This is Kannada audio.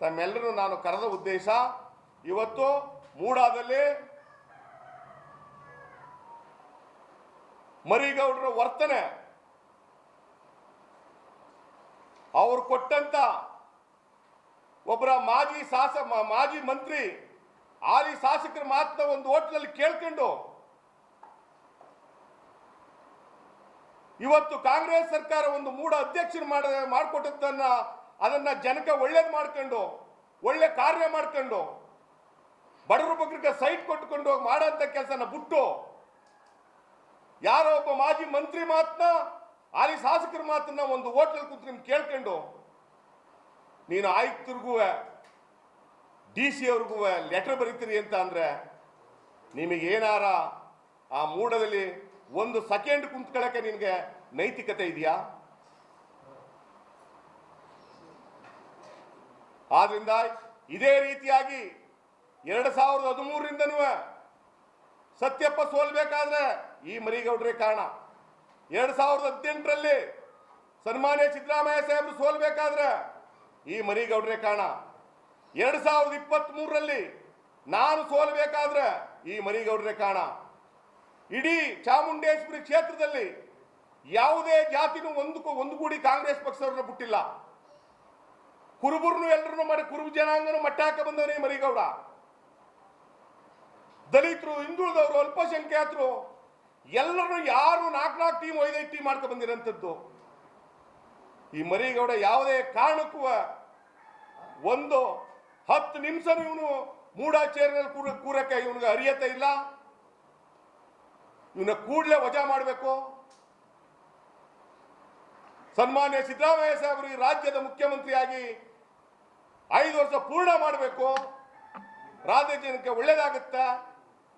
ತಮ್ಮೆಲ್ಲರೂ ನಾನು ಕರೆದ ಉದ್ದೇಶ ಇವತ್ತು ಮೂಡಾದಲ್ಲಿ ಮರಿಗೌಡರ ವರ್ತನೆ. ಅವರು ಕೊಟ್ಟಂತ ಒಬ್ಬರ ಮಾಜಿ ಶಾಸ, ಮಾಜಿ ಮಂತ್ರಿ ಆಲಿ ಶಾಸಕರ ಮಾತನ್ನ ಒಂದು ಹೋಟ್ಲಲ್ಲಿ ಕೇಳ್ಕೊಂಡು ಇವತ್ತು ಕಾಂಗ್ರೆಸ್ ಸರ್ಕಾರ ಒಂದು ಮೂಡ ಅಧ್ಯಕ್ಷರು ಮಾಡ ಮಾಡಿಕೊಟ್ಟದ್ದನ್ನ ಅದನ್ನ ಜನಕ್ಕೆ ಒಳ್ಳೇದು ಮಾಡ್ಕೊಂಡು, ಒಳ್ಳೆ ಕಾರ್ಯ ಮಾಡ್ಕೊಂಡು, ಬಡವರು ಬಗ್ಗರಿಗೆ ಸೈಟ್ ಕೊಟ್ಕೊಂಡು ಮಾಡೋಂಥ ಕೆಲಸನ ಬಿಟ್ಟು, ಯಾರೋ ಒಬ್ಬ ಮಾಜಿ ಮಂತ್ರಿ ಮಾತನ್ನ ಆಲಿ ಶಾಸಕರ ಮಾತನ್ನ ಒಂದು ಹೋಟ್ಲಲ್ಲಿ ಕೂತ್ಕೊಂಡು ಕೇಳ್ಕೊಂಡು, ನೀನು ಆಯುಕ್ತರಿಗೂ ಡಿ ಸಿ ಅವ್ರಿಗೂ ಲೆಟರ್ ಬರೀತೀರಿ ಅಂತ ಅಂದ್ರೆ, ನಿಮಗೇನಾರ ಆ ಮೂಡದಲ್ಲಿ ಒಂದು ಸೆಕೆಂಡ್ ಕುಂತ್ಕೊಳ್ಳಕ್ಕೆ ನಿನಗೆ ನೈತಿಕತೆ ಇದೆಯಾ? ಆದ್ರಿಂದ ಇದೇ ರೀತಿಯಾಗಿ ಎರಡು ಸಾವಿರದ ಹದಿಮೂರರಿಂದನೂ ಸತ್ಯಪ್ಪ ಸೋಲ್ಬೇಕಾದ್ರೆ ಈ ಮರಿಗೌಡ್ರೆ ಕಾರಣ. ಎರಡು ಸಾವಿರದ ಹದಿನೆಂಟರಲ್ಲಿ ಸನ್ಮಾನ್ಯ ಸಿದ್ದರಾಮಯ್ಯ ಸಾಹೇಬರು ಸೋಲ್ಬೇಕಾದ್ರೆ ಈ ಮರಿಗೌಡ್ರೆ ಕಾರಣ. ಎರಡು ಸಾವಿರದ ಇಪ್ಪತ್ತ್ ಮೂರರಲ್ಲಿ ನಾನು ಸೋಲ್ಬೇಕಾದ್ರೆ ಈ ಮರಿಗೌಡ್ರೆ ಕಾರಣ. ಇಡೀ ಚಾಮುಂಡೇಶ್ವರಿ ಕ್ಷೇತ್ರದಲ್ಲಿ ಯಾವುದೇ ಜಾತಿನೂ ಒಂದು ಒಂದುಗೂಡಿ ಕಾಂಗ್ರೆಸ್ ಪಕ್ಷದವ್ರನ್ನ ಬಿಟ್ಟಿಲ್ಲ. ಕುರುಬುರ್ನು ಎಲ್ಲರನ್ನು ಮಾಡಿ ಕುರುಬು ಜನಾಂಗನು ಮಟ್ಟ ಹಾಕ ಬಂದವನೇ ಮರಿಗೌಡ. ದಲಿತರು, ಹಿಂದುಳಿದವರು, ಅಲ್ಪಸಂಖ್ಯಾತರು, ಎಲ್ಲರೂ ಯಾರು ನಾಲ್ಕು ನಾಲ್ಕು ಟೀಮ್ ಐದೈದು ಟೀಮ್ ಮಾಡ್ಕೊ ಬಂದಿರೋಂಥದ್ದು. ಈ ಮರಿಗೌಡ ಯಾವುದೇ ಕಾರಣಕ್ಕೂ ಒಂದು ಹತ್ತು ನಿಮಿಷ ಇವನು ಮೂಡ ಚೇರ್ನಲ್ಲಿ ಕೂರ, ಕೂರಕ್ಕೆ ಇವನಿಗೆ ಅರಿಯತೆ ಇಲ್ಲ. ಇವನ ಕೂಡಲೇ ವಜಾ ಮಾಡಬೇಕು. ಸನ್ಮಾನ್ಯ ಸಿದ್ದರಾಮಯ್ಯ ಸಾಹೇಬರು ಈ ರಾಜ್ಯದ ಮುಖ್ಯಮಂತ್ರಿಯಾಗಿ ಐದು ವರ್ಷ ಪೂರ್ಣ ಮಾಡಬೇಕು. ರಾಜ್ಯ ಜನಕ್ಕೆ ಒಳ್ಳೇದಾಗುತ್ತಾ?